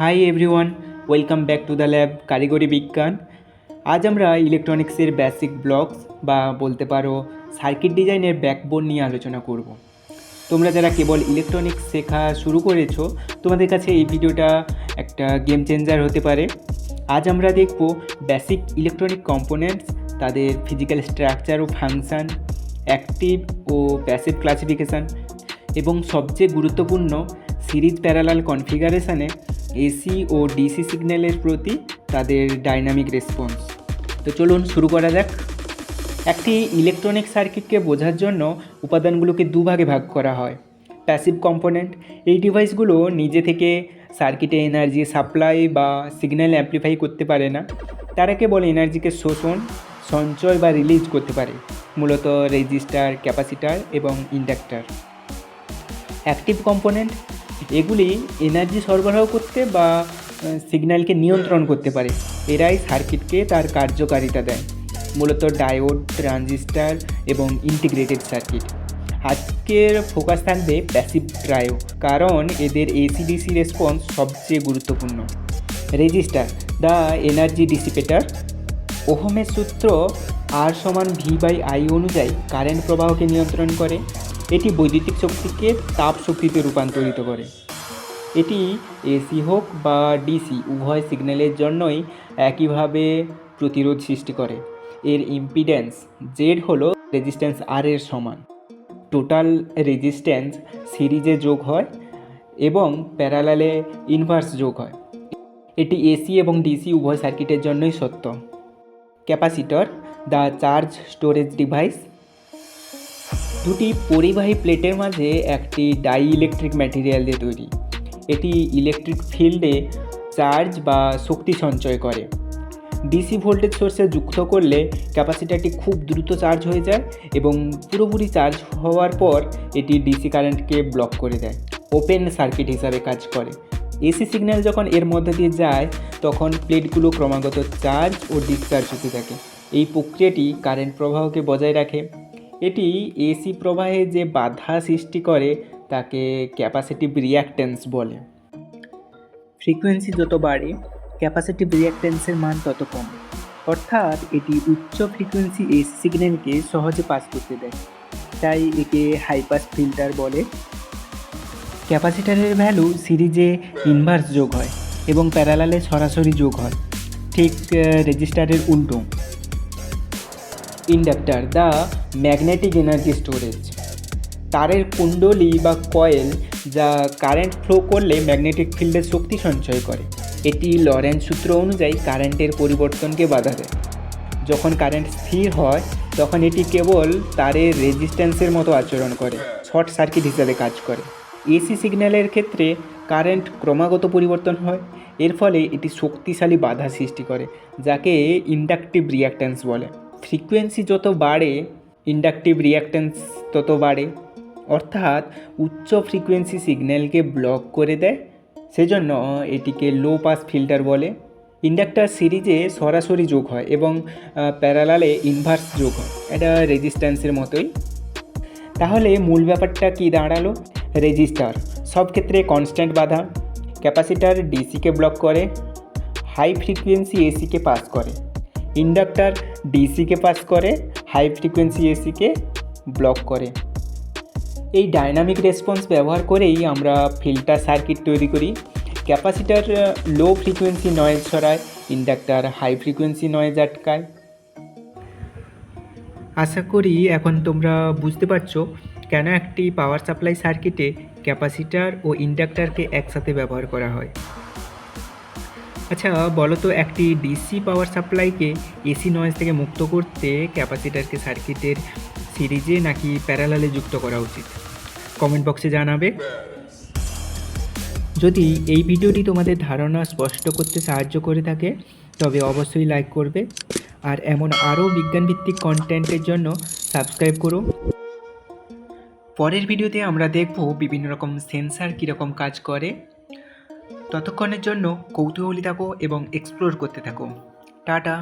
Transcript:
Hi everyone welcome back to the lab কারিগরি বিজ্ঞান আজ আমরা ইলেকট্রনিক্সের বেসিক ব্লকস বা বলতে পারো সার্কিট ডিজাইনের ব্যাকবোন নিয়ে আলোচনা করব। তোমরা যারা কেবল ইলেকট্রনিক্স শেখা শুরু করেছ, তোমাদের কাছে এই ভিডিওটা একটা গেম চেঞ্জার হতে পারে। আজ আমরা দেখব বেসিক ইলেকট্রনিক কম্পোনেন্টস তাদের ফিজিক্যাল স্ট্রাকচার ও ফাংশান অ্যাক্টিভ ও প্যাসিভ ক্লাসিফিকেশান এবং সবচেয়ে গুরুত্বপূর্ণ সিরিজ প্যারালাল কনফিগারেশনে এসি ও ডিসি সিগন্যালের প্রতি তাদের ডাইনামিক রেসপন্স। তো চলুন শুরু করা যাক। একটি ইলেকট্রনিক সার্কিটকে বোঝার জন্য উপাদানগুলোকে দুভাগে ভাগ করা হয়। প্যাসিভ কম্পোনেন্ট, এই ডিভাইসগুলো নিজে থেকে সার্কিটে এনার্জি সাপ্লাই বা সিগন্যাল অ্যামপ্লিফাই করতে পারে না। তারা কেবল এনার্জিকে শোষণ, সঞ্চয় বা রিলিজ করতে পারে, মূলত রেজিস্টার, ক্যাপাসিটার এবং ইন্ডাক্টার। অ্যাক্টিভ কম্পোনেন্ট এগুলি এনার্জি সরবরাহ করতে বা সিগন্যালকে নিয়ন্ত্রণ করতে পারে। এরাই সার্কিটকে তার কার্যকারিতা দেয়। মূলত ডায়োড ট্রানজিস্টার এবং ইন্টিগ্রেটেড সার্কিট আজকের ফোকাস থাকবে প্যাসিভ ট্রায়ো কারণ এদের এসিডিসি রেসপন্স সবচেয়ে গুরুত্বপূর্ণ। রেজিস্টার দ্য এনার্জি ডিসিপেটার ওহমের সূত্র আর সমান ভি বাই আই অনুযায়ী কারেন্ট প্রবাহকে নিয়ন্ত্রণ করে। এটি বৈদ্যুতিক শক্তিকে তাপ শক্তিতে রূপান্তরিত করে। এটি এসি হোক বা ডিসি উভয় সিগন্যালের জন্যই একইভাবে প্রতিরোধ সৃষ্টি করে। এর ইম্পিডেন্স জেড হলো রেজিস্ট্যান্স আর এর সমান। টোটাল রেজিস্ট্যান্স সিরিজে যোগ হয় এবং প্যারালালে ইনভার্স যোগ হয়। এটি এসি এবং ডিসি উভয় সার্কিটের জন্যই সত্য। Capacitor the charge storage device দুটি পরিবাহী প্লেটের মাঝে একটি ডাই ইলেকট্রিক ম্যাটেরিয়াল দিয়ে তৈরি। এটি ইলেকট্রিক ফিল্ডে চার্জ বা শক্তি সঞ্চয় করে। ডিসি ভোল্টেজ সোর্সে যুক্ত করলে ক্যাপাসিটারটি খুব দ্রুত চার্জ হয়ে যায় এবং পুরোপুরি চার্জ হওয়ার পর এটি ডিসি কারেন্টকে ব্লক করে দেয় ওপেন সার্কিট হিসাবে কাজ করে। এসি সিগন্যাল যখন এর মধ্যে দিয়ে যায়, তখন প্লেটগুলো ক্রমাগত চার্জ ও ডিসচার্জ হতে থাকে। এই প্রক্রিয়াটি কারেন্ট প্রবাহকে বজায় রাখে। এটি এসি প্রবাহে যে বাধা সৃষ্টি করে তাকে ক্যাপাসিটিভ রিয়াক্ট্যান্স বলে। ফ্রিকোয়েন্সি যত বাড়ে ক্যাপাসিটিভ রিয়াক্ট্যান্সের মান তত কম। অর্থাৎ এটি উচ্চ ফ্রিকোয়েন্সি এসি সিগন্যালকে সহজে পাস করতে দেয়। তাই একে হাইপাস ফিল্টার বলে। ক্যাপাসিটারের ভ্যালু সিরিজে ইনভার্স যোগ হয় এবং প্যারালালে সরাসরি যোগ হয়। ঠিক রেজিস্টারের উল্টো। Inductor the magnetic energy storage তারের কুণ্ডলী বা কয়েল যা কারেন্ট ফ্লো করলে ম্যাগনেটিক ফিল্ডের শক্তি সঞ্চয় করে। এটি লরেন্স সূত্র অনুযায়ী কারেন্টের পরিবর্তনকে বাধা দেয়। যখন কারেন্ট স্থির হয়, তখন এটি কেবল তারের রেজিস্ট্যান্সের মতো আচরণ করে শর্ট সার্কিট হিসাবে কাজ করে। এসি সিগন্যালের ক্ষেত্রে কারেন্ট ক্রমাগত পরিবর্তন হয়, এর ফলে এটি শক্তিশালী বাধা সৃষ্টি করে, যাকে ইন্ডাকটিভ রিয়াক্ট্যান্স বলে। ফ্রিকোয়েন্সি যত বাড়ে ইন্ডাকটিভ রিয়াক্ট্যান্স তত বাড়ে। অর্থাৎ উচ্চ ফ্রিকোয়েন্সি সিগন্যালকে ব্লক করে দেয়। সেজন্য এটিকে লো পাস ফিল্টার বলে। ইন্ডাক্টার সিরিজে সরাসরি যোগ হয় এবং প্যারালালে ইনভার্স যোগ হয়। এটা রেজিস্ট্যান্সের মতোই। তাহলে মূল ব্যাপারটা কি দাঁড়াল? রেজিস্টার সব ক্ষেত্রে কনস্ট্যান্ট বাধা। ক্যাপাসিটার ডিসিকে ব্লক করে। হাই ফ্রিকোয়েন্সি এসিকে পাস করে। ইন্ডাক্টার ডিসিকে পাস করে। হাই ফ্রিকোয়েন্সি এসিকে ব্লক করে। এই ডাইনামিক রেসপন্স ব্যবহার করেই আমরা ফিল্টার সার্কিট তৈরি করি। ক্যাপাসিটার লো ফ্রিকোয়েন্সি নয়েজ ছড়ায় ইন্ডাক্টার হাই ফ্রিকোয়েন্সি নয়েজ আটকায়। আশা করি এখন তোমরা বুঝতে পারছ কেন একটি পাওয়ার সাপ্লাই সার্কিটে ক্যাপাসিটার ও ইন্ডাক্টারকে একসাথে ব্যবহার করা হয়। আচ্ছা বলো তো একটি ডিসি পাওয়ার সাপ্লাইকে এসি নয়েজ থেকে মুক্ত করতে ক্যাপাসিটারকে সার্কিটের সিরিজে নাকি প্যারালালে যুক্ত করা উচিত? কমেন্ট বক্সে জানাবে। যদি এই ভিডিওটি তোমাদের ধারণা স্পষ্ট করতে সাহায্য করে থাকে, তবে অবশ্যই লাইক করবে। আর এমন আরও বিজ্ঞানভিত্তিক কন্টেন্টের জন্য সাবস্ক্রাইব করো। পরের ভিডিওতে আমরা দেখব বিভিন্ন রকম সেন্সার কীরকম কাজ করে। ততক্ষণের জন্য কৌতূহলী থাকো এবং এক্সপ্লোর করতে থাকো। টাটা।